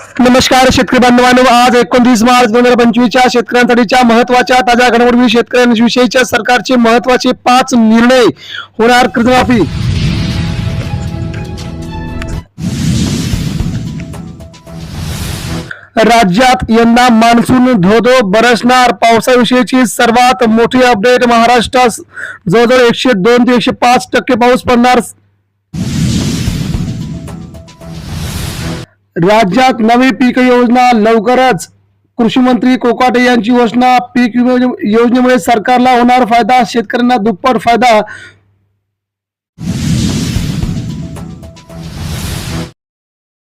नमस्कार शेतकरी बांधवांनो आज एकोणतीस मार्च दोन हजार पंचवीसच्या शेतकऱ्यांसाठीच्या महत्त्वाच्या ताज्या घडामोडी शेतकऱ्यांविषयीच्या सरकारचे महत्त्वाचे पाच निर्णय होणार. कर्जमाफी. राज्यात यंदा मान्सून धोधो बरसणार. पावसाविषयीची सर्वात मोठी अपडेट महाराष्ट्रात जवळजवळ एकशे दोन ते एकशे पाच टक्के पाऊस पडणार. राज्यात नवी पीक योजना लवकरच. कृषी मंत्री कोकाटे यांची घोषणा. पीक विमा योजनेमुळे सरकारला होणार फायदा शेतकऱ्यांना दुप्पट फायदा.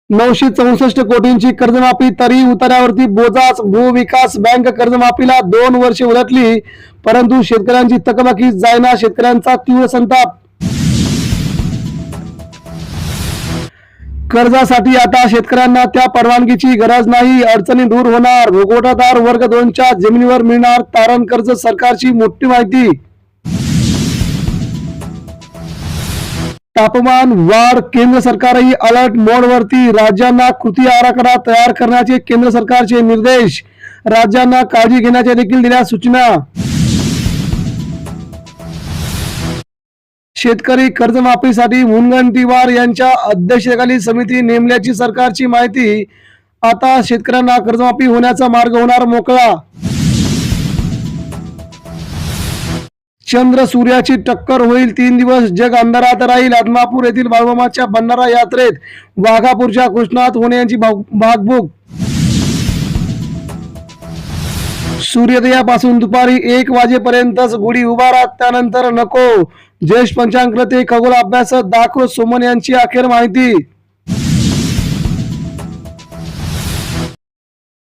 नऊशे चौसष्ट कोटींची कर्जमाफी तरी उतार्यावरती बोजाच भूविकास बँक कर्जमाफीला दोन वर्षे उलटली. परंतु शेतकऱ्यांची थकबाकी जायना शेतकऱ्यांचा तीव्र संताप. कर्जासाठी आता शेतकऱ्यांना त्या परवानगीची गरज नाही. अडचणी दूर होणार. रोगोटादार वर्ग दोनच्या जमिनीवर मिळणार तारण कर्ज सरकारची मोठी माहिती. तापमान वाढ केंद्र सरकारही अलर्ट मोडवरती. राज्यांना कृती आराखडा तयार करण्याचे केंद्र सरकारचे निर्देश. राज्यांना काळजी घेण्याच्या देखील दिल्या सूचना. शेतकरी कर्जमाफीसाठी मुनगंटीवार यांच्या अध्यक्षतेखाली समिती नेमल्याची सरकारची माहिती. आता शेतकऱ्यांना कर्जमाफी होण्याचा मार्ग होणार मोकळा. चंद्र सूर्याची टक्कर होईल तीन दिवस जग अंधारात राहील. आदमापूर येथील बाळमामाच्या बंधारा यात्रेत वाघापूरच्या कृष्णात होण्याची भाग- भागभूक सूर्योदयापासून दुपारी एक वाजेपर्यंतच गुढी उभारा त्यानंतर नको. ज्येष्ठ पंचांग ते खगोल अभ्यास दाखव सोमन यांची अखेर माहिती.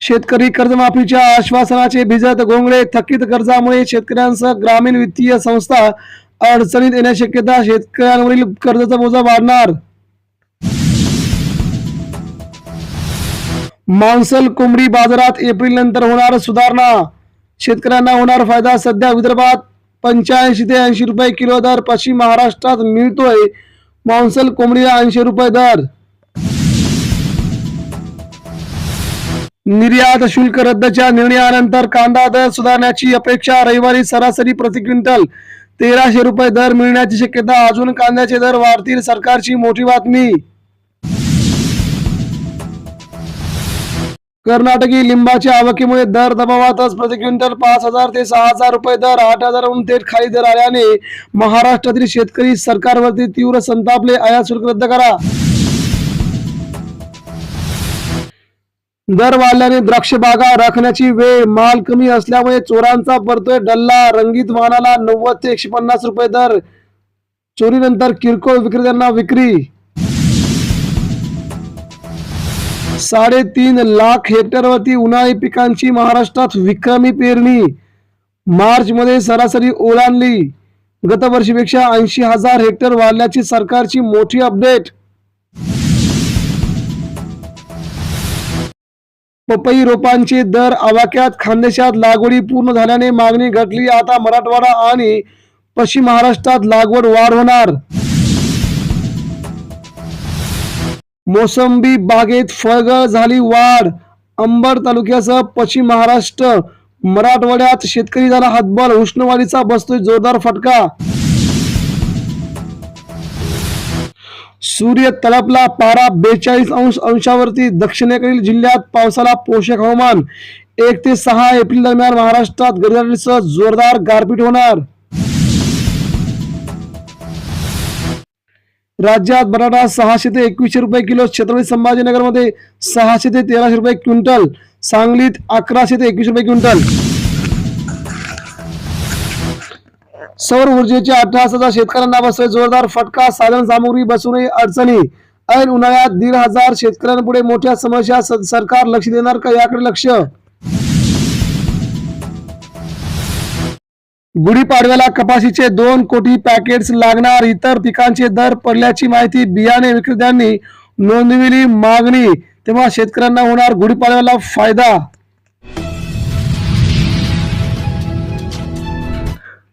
शेतकरी कर्जमाफीच्या आश्वासनाचे भिजत गोंगळे थकीत कर्जामुळे शेतकऱ्यांसह ग्रामीण वित्तीय संस्था अडचणीत येण्याची शक्यता शेतकऱ्यांवरील कर्जाचा बोजा वाढणार. मांसल कोंबडी बाजारात एप्रिल नंतर होणार सुधारणा. शेतकऱ्यांना होणार फायदा सध्या विदर्भात पंच्याऐंशी ते ऐंशी रुपये किलो दर. पश्चिम महाराष्ट्रात मिळतोय मांसल कोंबडीला ऐंशी रुपये दर. निर्यात शुल्क रद्दच्या निर्णयानंतर कांदा दर सुधारण्याची अपेक्षा रविवारी सरासरी प्रति क्विंटल. तेराशे रुपये दर मिळण्याची शक्यता. अजून कांद्याचे दर वाढतील सरकारची मोठी बातमी. कर्नाटकी लिंबाच्या आवकीमुळे दर दबावातच प्रति क्विंटल पाच हजार ते सहा हजार रुपये दर आठ हजारहून थेट खाली दर आल्याने महाराष्ट्रातील शेतकरी सरकारवरती तीव्र संतापले आयात शुल्क रद्द करा. दर वाढल्याने द्राक्ष बागा राखण्याची वेळ माल कमी असल्यामुळे चोरांचा परतोय डल्ला रंगीत वाहनाला नव्वद ते एकशे पन्नास रुपये दर चोरीनंतर किरकोळ विक्रेत्यांना विक्री. साडेतीन लाख हेक्टरवरती उन्हाळी पिकांची महाराष्ट्रात विक्रमी पेरणी. मार्चमध्ये सरासरी ओलांडली गतवर्षीपेक्षा ऐंशी हजार हेक्टर वाढल्याची सरकारची मोठी अपडेट. पपई रोपांचे दर आवाक्यात खानदेशात लागवडी पूर्ण झाल्याने मागणी घटली. आता मराठवाडा आणि पश्चिम महाराष्ट्रात लागवड वाढ होणार. मोसंबी बागेत फळगळ झाली वाढ. अंबड तालुक्यासह पश्चिम महाराष्ट्र मराठवाड्यात शेतकरी झाला हातबल उष्णवाढीचा बसतोय जोरदार फटका. सूर्य तळपला पारा बेचाळीस अंश अंशावरती दक्षिणेकडील जिल्ह्यात पावसाला पोषक हवामान. एक ते सहा एप्रिल दरम्यान महाराष्ट्रात गडगडीसह जोरदार गारपीट होणार. राज्यात बटाटा सहाशे ते एकवीसशे रुपये किलो छत्रपती संभाजीनगरमध्ये सहाशे ते तेराशे रुपये क्विंटल सांगलीत अकराशे ते एकवीस रुपये क्विंटल. सौर ऊर्जेच्या हजार शेतकऱ्यांना बसतोय जोरदार फटका साधन सामुग्री बसूनही अडचणी. ऐन उन्हाळ्यात दीड हजार शेतकऱ्यांपुढे मोठ्या समस्या स- सरकार लक्ष देणार का याकडे लक्ष? गुढीपाडव्याला कपाशीचे दोन कोटी पॅकेट्स लागणार. इतर पिकांचे दर पडल्याची माहिती बियाणे विक्रेत्यांनी नोंदविली मागणी. तेव्हा शेतकऱ्यांना होणार गुढीपाडव्याला फायदा.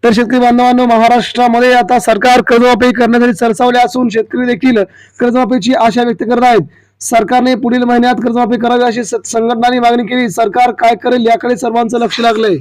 तर शेतकरी बांधवांनो महाराष्ट्रामध्ये आता सरकार कर्जमाफी करण्यासाठी सरसावले असून शेतकरी देखील कर्जमाफीची आशा व्यक्त करत आहेत. सरकारने पुढील महिन्यात कर्जमाफी करावी अशी संघटनांनी मागणी केली. सरकार काय करेल याकडे सर्वांचं लक्ष लागलंय.